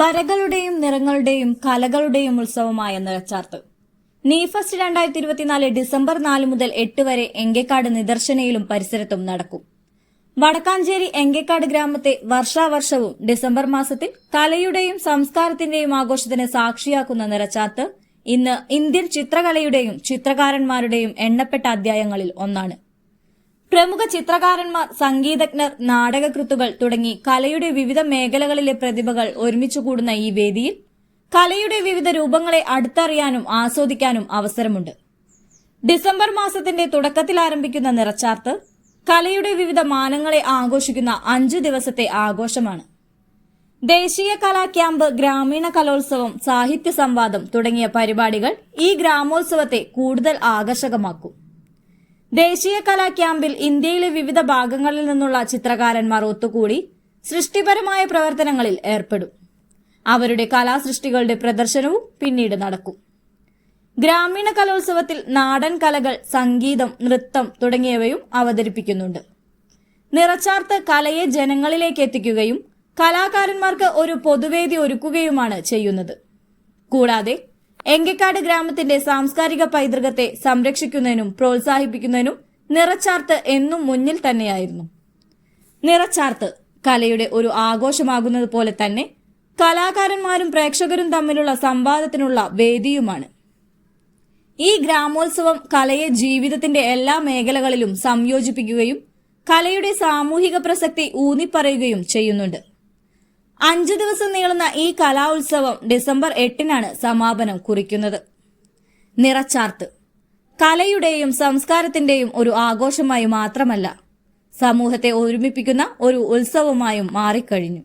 വരകളുടെയും നിറങ്ങളുടെയും കലകളുടെയും ഉത്സവമായ നിറച്ചാർത്ത്. നീഫസ്റ്റ് രണ്ടായിരത്തി ഇരുപത്തിനാല് ഡിസംബർ നാല് മുതൽ എട്ട് വരെ എങ്കേക്കാട് നിദർശനയിലും പരിസരത്തും നടക്കും. വടക്കാഞ്ചേരി എങ്കേക്കാട് ഗ്രാമത്തെ വർഷാവർഷവും ഡിസംബർ മാസത്തിൽ കലയുടെയും സംസ്കാരത്തിന്റെയും ആഘോഷത്തിന് സാക്ഷിയാക്കുന്ന നിറച്ചാർത്ത് ഇന്ന് ഇന്ത്യൻ ചിത്രകലയുടെയും ചിത്രകാരന്മാരുടെയും എണ്ണപ്പെട്ട അധ്യായങ്ങളിൽ ഒന്നാണ്. പ്രമുഖ ചിത്രകാരന്മാർ സംഗീതജ്ഞർ നാടകകൃത്തുകൾ തുടങ്ങി കലയുടെ വിവിധ മേഖലകളിലെ പ്രതിഭകൾ ഒരുമിച്ചു കൂടുന്ന ഈ വേദിയിൽ കലയുടെ വിവിധ രൂപങ്ങളെ അടുത്തറിയാനും ആസ്വദിക്കാനും അവസരമുണ്ട്. ഡിസംബർ മാസത്തിന്റെ തുടക്കത്തിൽ ആരംഭിക്കുന്ന നിറച്ചാർത്ത് കലയുടെ വിവിധ മാനങ്ങളെ ആഘോഷിക്കുന്ന അഞ്ചു ദിവസത്തെ ആഘോഷമാണ്. ദേശീയ കലാ ക്യാമ്പ് ഗ്രാമീണ കലോത്സവം സാഹിത്യ സംവാദം തുടങ്ങിയ പരിപാടികൾ ഈ ഗ്രാമോത്സവത്തെ കൂടുതൽ ആകർഷകമാക്കും. ദേശീയ കലാ ക്യാമ്പിൽ ഇന്ത്യയിലെ വിവിധ ഭാഗങ്ങളിൽ നിന്നുള്ള ചിത്രകാരന്മാർ ഒത്തുകൂടി സൃഷ്ടിപരമായ പ്രവർത്തനങ്ങളിൽ ഏർപ്പെടും. അവരുടെ കലാസൃഷ്ടികളുടെ പ്രദർശനവും പിന്നീട് നടക്കും. ഗ്രാമീണ കലോത്സവത്തിൽ നാടൻ കലകൾ സംഗീതം നൃത്തം തുടങ്ങിയവയും അവതരിപ്പിക്കുന്നുണ്ട്. നിറച്ചാർത്ത് കലയെ ജനങ്ങളിലേക്ക് എത്തിക്കുകയും കലാകാരന്മാർക്ക് ഒരു പൊതുവേദി ഒരുക്കുകയുമാണ് ചെയ്യുന്നത്. കൂടാതെ എങ്കക്കാട് ഗ്രാമത്തിന്റെ സാംസ്കാരിക പൈതൃകത്തെ സംരക്ഷിക്കുന്നതിനും പ്രോത്സാഹിപ്പിക്കുന്നതിനും നിറച്ചാർത്ത് എന്നും മുന്നിൽ തന്നെയായിരുന്നു. നിറച്ചാർത്ത് കലയുടെ ഒരു ആഘോഷമാകുന്നത് പോലെ തന്നെ കലാകാരന്മാരും പ്രേക്ഷകരും തമ്മിലുള്ള സംവാദത്തിനുള്ള വേദിയുമാണ്. ഈ ഗ്രാമോത്സവം കലയെ ജീവിതത്തിന്റെ എല്ലാ മേഖലകളിലും സംയോജിപ്പിക്കുകയും കലയുടെ സാമൂഹിക പ്രസക്തി ഊന്നിപ്പറയുകയും ചെയ്യുന്നുണ്ട്. അഞ്ചു ദിവസം നീളുന്ന ഈ കലാ ഉത്സവം ഡിസംബർ എട്ടിനാണ് സമാപനം കുറിക്കുന്നത്. നിറച്ചാർത്ത്. കലയുടെയും സംസ്കാരത്തിന്റെയും ഒരു ആഘോഷമായി മാത്രമല്ല സമൂഹത്തെ ഒരുമിപ്പിക്കുന്ന ഒരു ഉത്സവമായും മാറിക്കഴിഞ്ഞു.